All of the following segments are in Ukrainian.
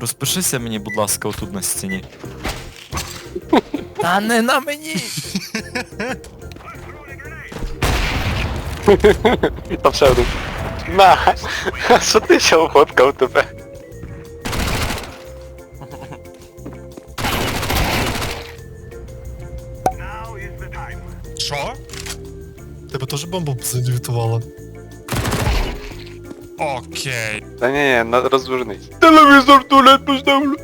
Розпишися мені, будь ласка, отут на стіні. Та не на мені! Там ще один. На! Що ти ще фоткав тебе? Що? Тебе теж бомба задівітувала? Окей. Та ні, ні, розвернись. Телевізор в туалет поставлю.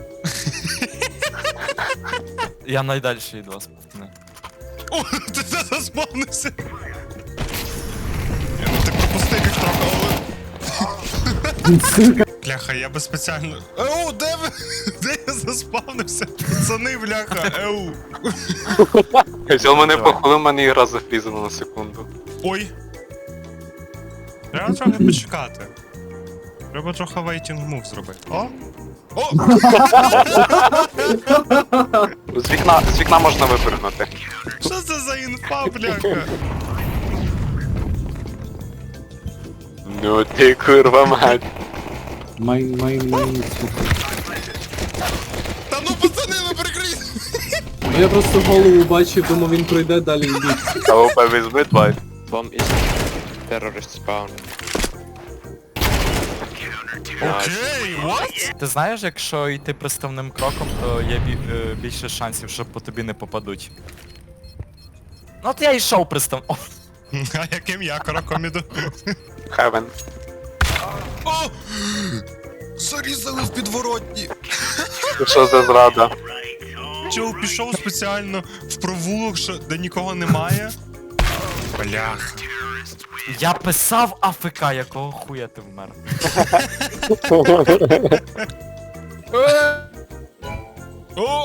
Я найдальший від вас, пацани. О, ти заспавнився. Ні, Ну ти пропустив їх трохи, але... Бляха, я би спеціально... Еу, де ви? Де я заспавнився? Пацани, бляха, еу. Взяв мене похвалив, мене ігра зафрізана на секунду. Ой. Треба трохи почекати. Треба трохи waiting move зробити. О! О! З вікна, з вікна можна випрыгнути. Що це за інфа, бляха? Ну ти курва мать. Майн, майн, майн. Та ну пацани, ну прикрийте! Ну я просто голову бачив, думав він пройде далі йдіть. АВП візьми, тварь. Bomb is terrorist spawn. Окей, what? Ти знаєш, якщо йти приставним кроком, то є бі- е, більше шансів, що по тобі не попадуть. Ну от я йшов пристав. О, А яким я кроком іду? Хевен. О! Зарізали в підворотні! Що за зрада? Чел пішов спеціально в провулок, що- де нікого немає. Бляха. Я писав АФК, якого хуя ти вмер. О!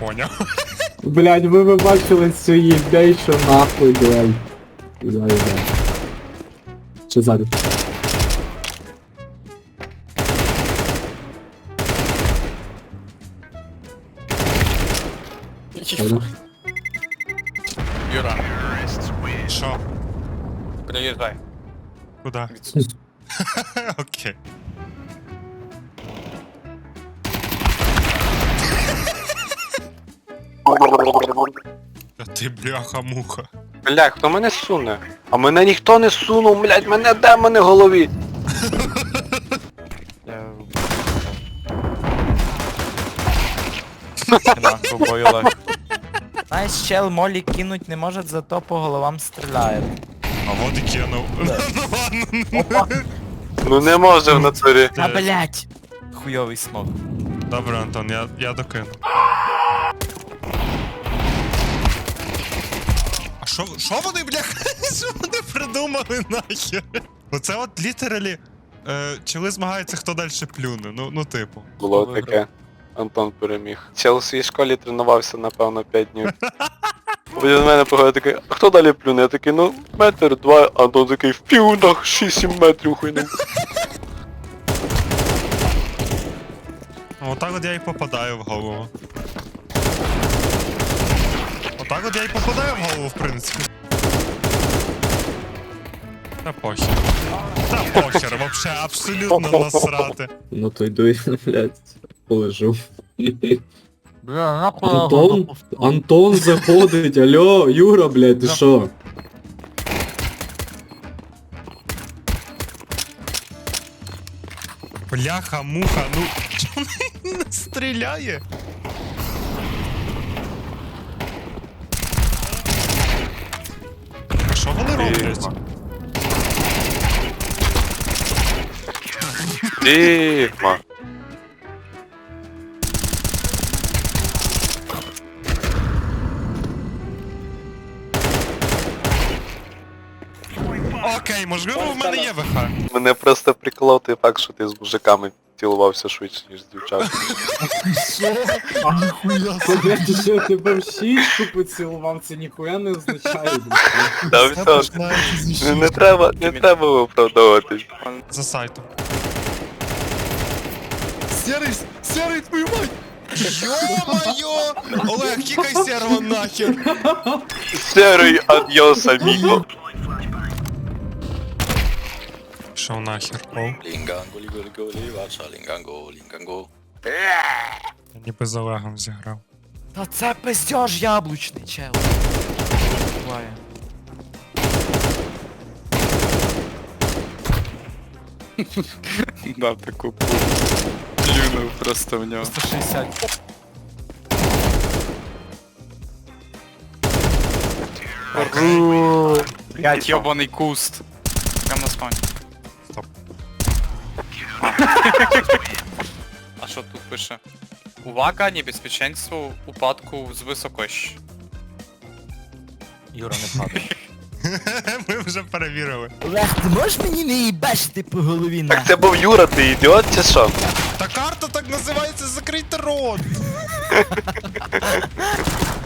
Поняв. Блядь, ви би бачили цю їбей, що нахуй, блядь. Блядь. Чи ззаду? Ззаду. Юра, Що? приїжджай. Куда? Окей. Та ти бляха-муха. Бля, хто мене суне? А мене ніхто не сунув, блядь, мене де мене в голові? Я... Да, Знаєш, чел молі кинуть не може, зато по головам стріляє. А вот і кинув. Ну ладно. Ну не може в натурі. А блять! Хуйовий смок. Добре, Антон, я, я докину. А що, що вони, бляха? Що вони придумали нахер? Оце от літералі. Е, чили змагаються, хто далі плюне. Ну, ну типу. Було таке. Антон переміг. Чел у своїй школі тренувався, напевно, 5 днів. Він до мене поговорив такий, а хто далі плюне? Я такий, ну, метр, два, а Антон такий, в півнах 6-7 метрів хуйнув. Отак от я і попадаю в голову. Отак от я і попадаю в голову, в принципі. Та похер. Та похер, вообще абсолютно насрати. Ну то йду і, блядь, полежу. Бля, нахуй Антон? Антон заходить, алло, Юра, блядь, ти що? Бляха, муха, ну чому не стріляє? А що вони роблять? Дігма. Можливо, в мене є ВХ. Мене просто приколов той факт, що ти з мужиками цілувався швидше, ніж з дівчатами. Це, блядь, ти що тебе в щічку поцілував, це ніхуя не означає. Та все, не, не треба, не треба виправдовуватись. За сайтом. Серий, серий, твою мать! Йо-моє! Олег, кікай серво нахер! Серий адьос, аміго. Шо нахер? О, Лінганго, ліго, ваша, лінганго, лінганго. я ніби з Олегом зіграв. Та це пиздеж яблучний, чел. Буває. Дав таку пу. Плюнув просто в нього. 160. Блять, йобаний куст. А що тут пише? Увага, небезпеченству упадку з високощ. Юра, не падай. Ми вже перевірили. Олег, ти можеш мені не їбешити по голові на? Так це був Юра, ти ідіот чи що? Та карта так називається закрийте рот!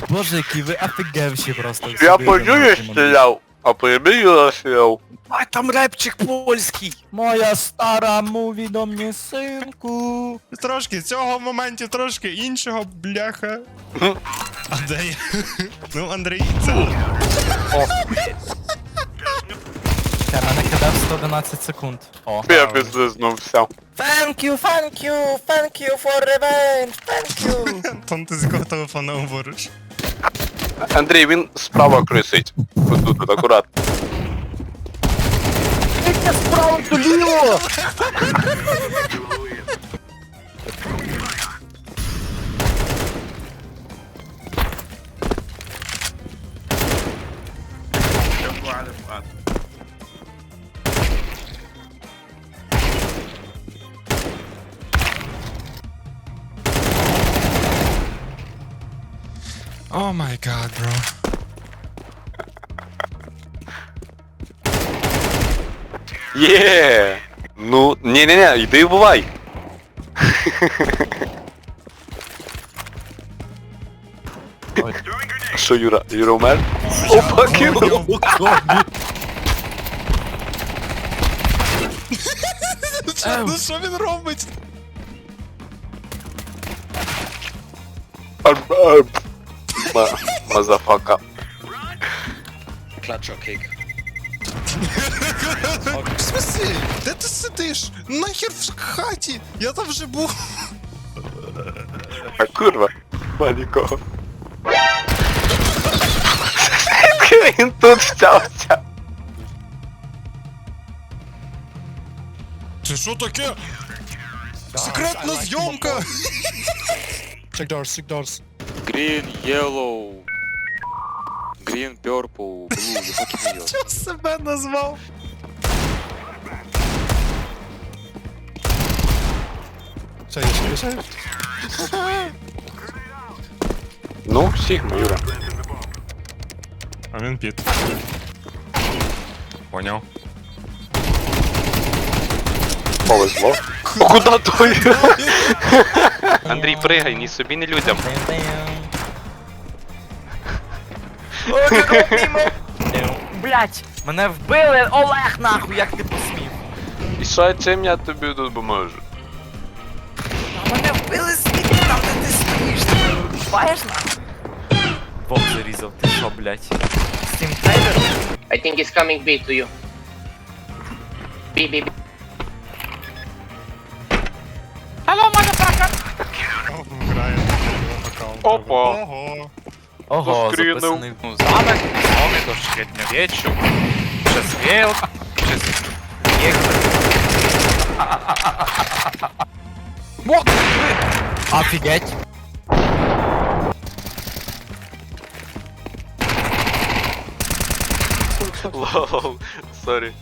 Боже, які ви офігевші просто. Я по Юрі стріляв, а по Єбі Юра стріляв. А там репчик польський. Моя стара муві до мені синку. Трошки цього в моменті, трошки іншого, бляха. А де я? Ну, Андрій, це. Та мене кидав 111 секунд. О. Я підзвизнувся. Thank you, thank you, thank you for revenge, thank you. Антон, ти з якого телефона говориш? Андрій, він справа крисить. Ось тут, от, акуратно. Я справа доліво! О май гад, бро. Є! Ну, ні-ні-ні, йди і бувай. Ой. Що, Юра? Юра умер? Опа, кинув! Що, ну що він робить? Арб, арб. Ма- Мазафака. Клатч окейк. В смысле? Де ти сидиш? Нахер в хаті? Я там вже був. А курва, ба нікого. Він тут взявся. Це що таке? Секретна зйомка! Check doors, check doors. Green, yellow. Green, purple, blue, you fucking idiot. Чого себе назвав? Ще є, ще є, ще є. Ну, Сігма, Юра. А він піт. Поняв. Повезло. О, куди той? Андрій, пригай, ні собі, ні людям. Блять, мене вбили, Олег нахуй, як ти посмів. І що, чим я тобі тут поможу? Мене вбили звідти там, де ти стоїш. Ти баєш нахуй? Вовк зарізав, ти що, блять? З цим трейдером? I think it's coming B to you. B, B, B. Грає на. Опа. Ого. Ого, Заскрінив. записаний. Ну, замок, новий до середньовіччю. Через віл, через Офігеть. Лол, сорі.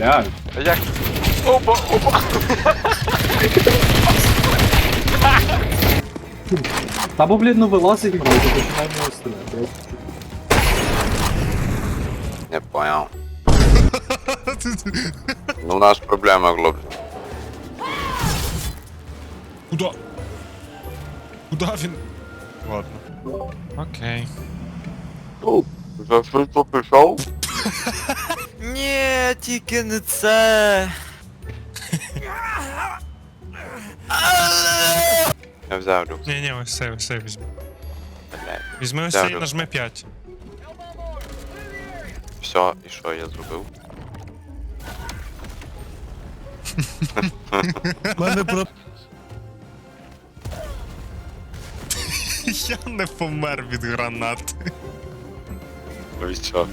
Я. А як? Опа, опа. Та бо, блін, ну вилазить і вроді починає мене стріляти. Не понял. Ну, у нас проблема, хлопці. Куда? Куда він? Ладно. Окей. За що пішов? Ні, тільки не це. Я взяв люк. Ні, ні, ось цей, ось цей візьми. Візьми ось цей, нажми 5. Все, і що я зробив? Мене про... Я не помер від гранат. Ну і що?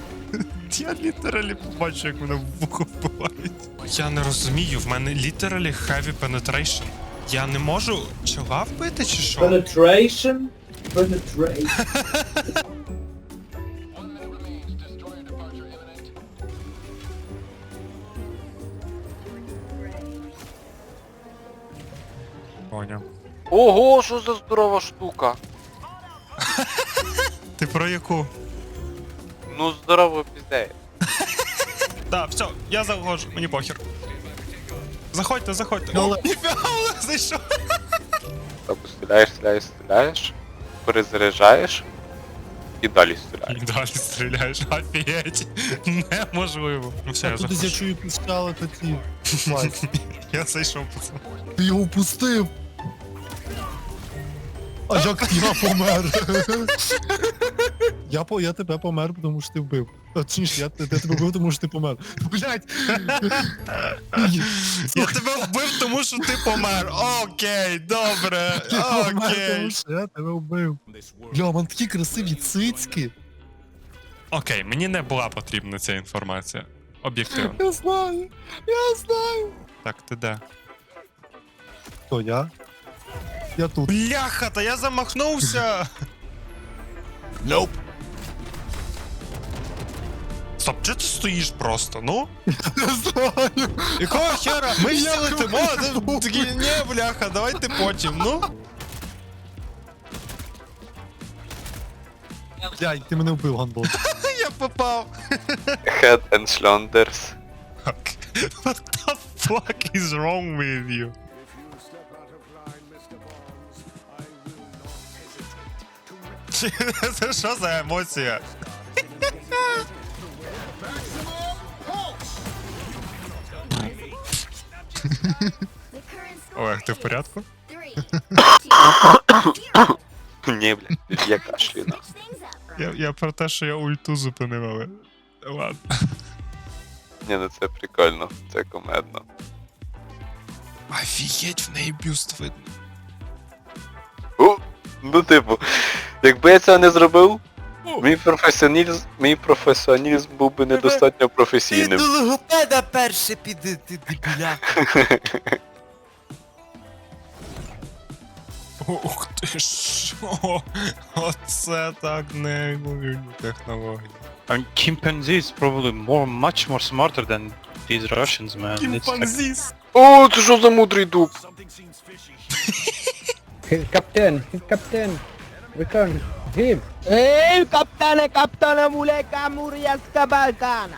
Я літералі побачу, як мене в вухо вбивають. Я не розумію, в мене літералі heavy penetration. Я не можу чола вбити чи що? Penetration? Penetration. Поняв. Ого, що за здорова штука? Ти про яку? Ну здорово піздеє. Так, все, я заходжу, мені похер. Заходьте, заходьте. Але- О, ніфіга, Олег зайшов. Так, стріляєш, стріляєш, стріляєш, перезаряджаєш і далі І стріляєш. далі стріляєш, офігеть. Неможливо. Ну все, я я заходжу. чую піскали такі. Мать, Я зайшов, пацан. Ти його пустив. А як я помер? Я по я тебе помер, тому що ти вбив. Точніше, я, я тебе вбив, тому що ти помер. Блять! Я тебе вбив, тому що ти помер. Окей, добре. Окей. я тебе вбив. Бля, в такі красиві цицьки. Окей, мені не була потрібна ця інформація. Об'єктивно. Я знаю, я знаю. Так, ти де? Хто я? Я тут. Бляха, та я замахнувся! Nope. Стоп, чого ти стоїш просто, ну? Я знаю. Якого хера? Ми всі Я летимо, а ти такий, ні, бляха, давайте потім, ну. Блядь, ти мене вбив, гандбол. Я попав. Head and shoulders. What the fuck is wrong with you? Це що за емоція? Олег, ти в порядку? Ні, блядь, я кашлю на. Я, я про те, що я ульту зупинив, але. Ладно. Ні, ну це прикольно, це комедно. Офігеть, в неї бюст видно. О, ну типу, якби я цього не зробив, мій професіоналізм, мій професіоналізм був би недостатньо професійним. до логопеда перше піди, ти дебіля. Ух ти що? Оце так неймовірні технології. And chimpanzee is probably more, much more smarter than these Russians, man. It's like, Кімпанзіс! О, це що за мудрий дуб? Captain, captain, return Team. Ei kaptane, kaptane, muleka murjasta balkana.